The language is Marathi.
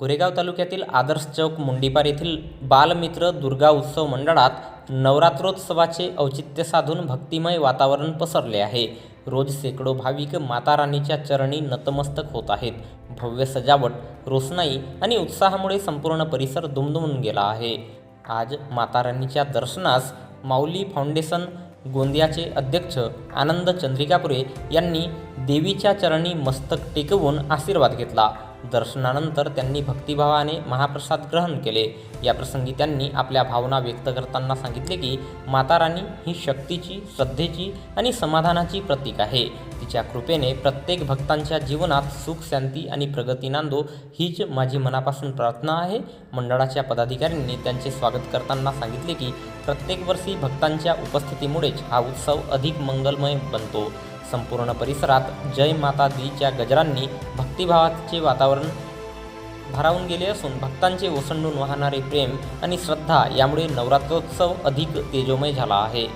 गोरेगाव तालुक्यातील आदर्श चौक मुंडीपार येथील बालमित्र दुर्गा उत्सव मंडळात नवरात्रोत्सवाचे औचित्य साधून भक्तिमय वातावरण पसरले आहे. रोज शेकडो भाविक माता राणीच्या चरणी नतमस्तक होत आहेत. भव्य सजावट रोषणाई आणि उत्साहामुळे संपूर्ण परिसर दुमदुमून गेला आहे. आज माता राणीच्या दर्शनास माऊली फाउंडेशन गोंदियाचे अध्यक्ष आनंद चंद्रिकापुरे यांनी देवीच्या चरणी मस्तक टेकवून आशीर्वाद घेतला. दर्शनानंतर त्यांनी भक्तिभावाने महाप्रसाद ग्रहण केले. या प्रसंगी त्यांनी आपल्या भावना व्यक्त करताना सांगितले की माता राणी ही शक्तीची श्रद्धेची आणि समाधानाची प्रतीक आहे. तिच्या कृपेने प्रत्येक भक्तांच्या जीवनात सुख शांती आणि प्रगती नांदो. हीच माझी मनापासून प्रार्थना आहे. मंडळाच्या पदाधिकाऱ्यांनी त्यांचे स्वागत करताना सांगितले की प्रत्येक वर्षी भक्तांच्या उपस्थितीमुळेच हा उत्सव अधिक मंगलमय बनतो. संपूर्ण परिसरात जय माता दीच्या गजरांनी भक्तिभावाचे वातावरण भारावून गेले असून भक्तांचे ओसंडून वाहणारे प्रेम आणि श्रद्धा यामुळे नवरात्रोत्सव अधिक तेजोमय झाला आहे.